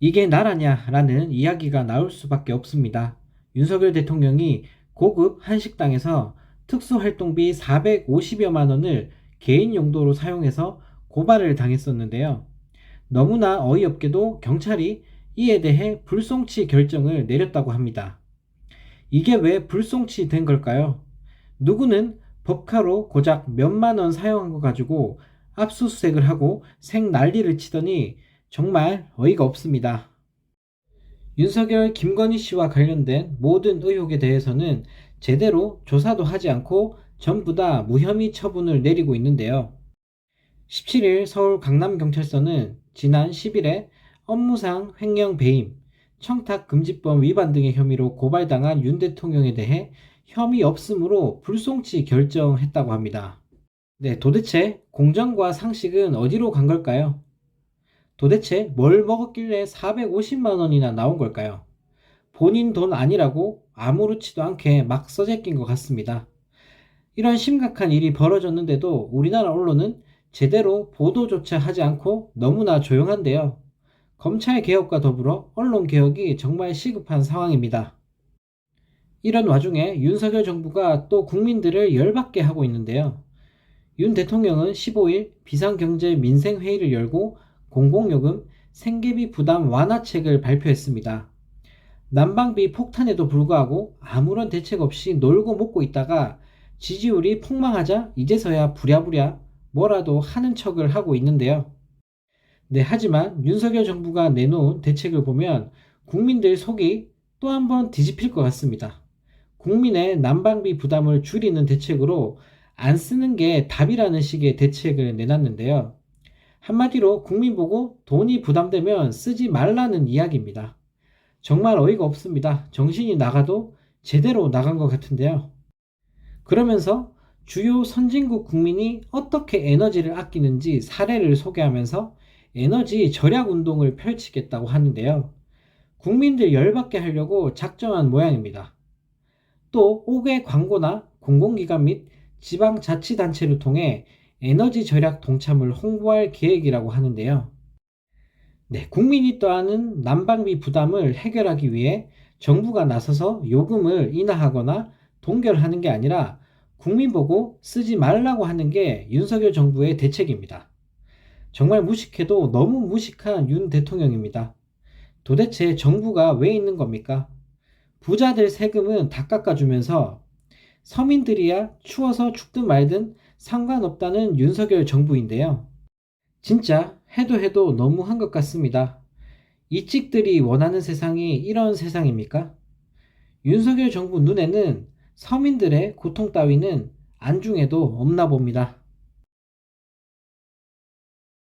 이게 나라냐라는 이야기가 나올 수밖에 없습니다. 윤석열 대통령이 고급 한식당에서 특수활동비 450여만 원을 개인 용도로 사용해서 고발을 당했었는데요. 너무나 어이없게도 경찰이 이에 대해 불송치 결정을 내렸다고 합니다. 이게 왜 불송치 된 걸까요? 누구는 법카로 고작 몇만 원 사용한 거 가지고 압수수색을 하고 생 난리를 치더니 정말 어이가 없습니다. 윤석열, 김건희 씨와 관련된 모든 의혹에 대해서는 제대로 조사도 하지 않고 전부 다 무혐의 처분을 내리고 있는데요. 17일 서울 강남경찰서는 지난 10일에 업무상 횡령 배임, 청탁금지법 위반 등의 혐의로 고발당한 윤 대통령에 대해 혐의 없음으로 불송치 결정했다고 합니다. 네, 도대체 공정과 상식은 어디로 간 걸까요? 도대체 뭘 먹었길래 450만 원이나 나온 걸까요? 본인 돈 아니라고 아무렇지도 않게 막 써제낀 것 같습니다. 이런 심각한 일이 벌어졌는데도 우리나라 언론은 제대로 보도조차 하지 않고 너무나 조용한데요. 검찰 개혁과 더불어 언론 개혁이 정말 시급한 상황입니다. 이런 와중에 윤석열 정부가 또 국민들을 열받게 하고 있는데요. 윤 대통령은 15일 비상경제 민생회의를 열고 공공요금 생계비 부담 완화책을 발표했습니다. 난방비 폭탄에도 불구하고 아무런 대책 없이 놀고 먹고 있다가 지지율이 폭망하자 이제서야 부랴부랴 뭐라도 하는 척을 하고 있는데요. 네, 하지만 윤석열 정부가 내놓은 대책을 보면 국민들 속이 또 한 번 뒤집힐 것 같습니다. 국민의 난방비 부담을 줄이는 대책으로 안 쓰는 게 답이라는 식의 대책을 내놨는데요. 한마디로 국민 보고 돈이 부담되면 쓰지 말라는 이야기입니다. 정말 어이가 없습니다. 정신이 나가도 제대로 나간 것 같은데요. 그러면서 주요 선진국 국민이 어떻게 에너지를 아끼는지 사례를 소개하면서 에너지 절약 운동을 펼치겠다고 하는데요. 국민들 열받게 하려고 작정한 모양입니다. 또 5개 광고나 공공기관 및 지방자치단체를 통해 에너지 절약 동참을 홍보할 계획이라고 하는데요. 네, 국민이 떠하는 난방비 부담을 해결하기 위해 정부가 나서서 요금을 인하하거나 동결하는 게 아니라 국민 보고 쓰지 말라고 하는 게 윤석열 정부의 대책입니다. 정말 무식해도 너무 무식한 윤 대통령입니다. 도대체 정부가 왜 있는 겁니까? 부자들 세금은 다 깎아주면서 서민들이야 추워서 죽든 말든 상관없다는 윤석열 정부인데요. 진짜 해도 해도 너무한 것 같습니다. 이 찍들이 원하는 세상이 이런 세상입니까? 윤석열 정부 눈에는 서민들의 고통 따위는 안중에도 없나 봅니다.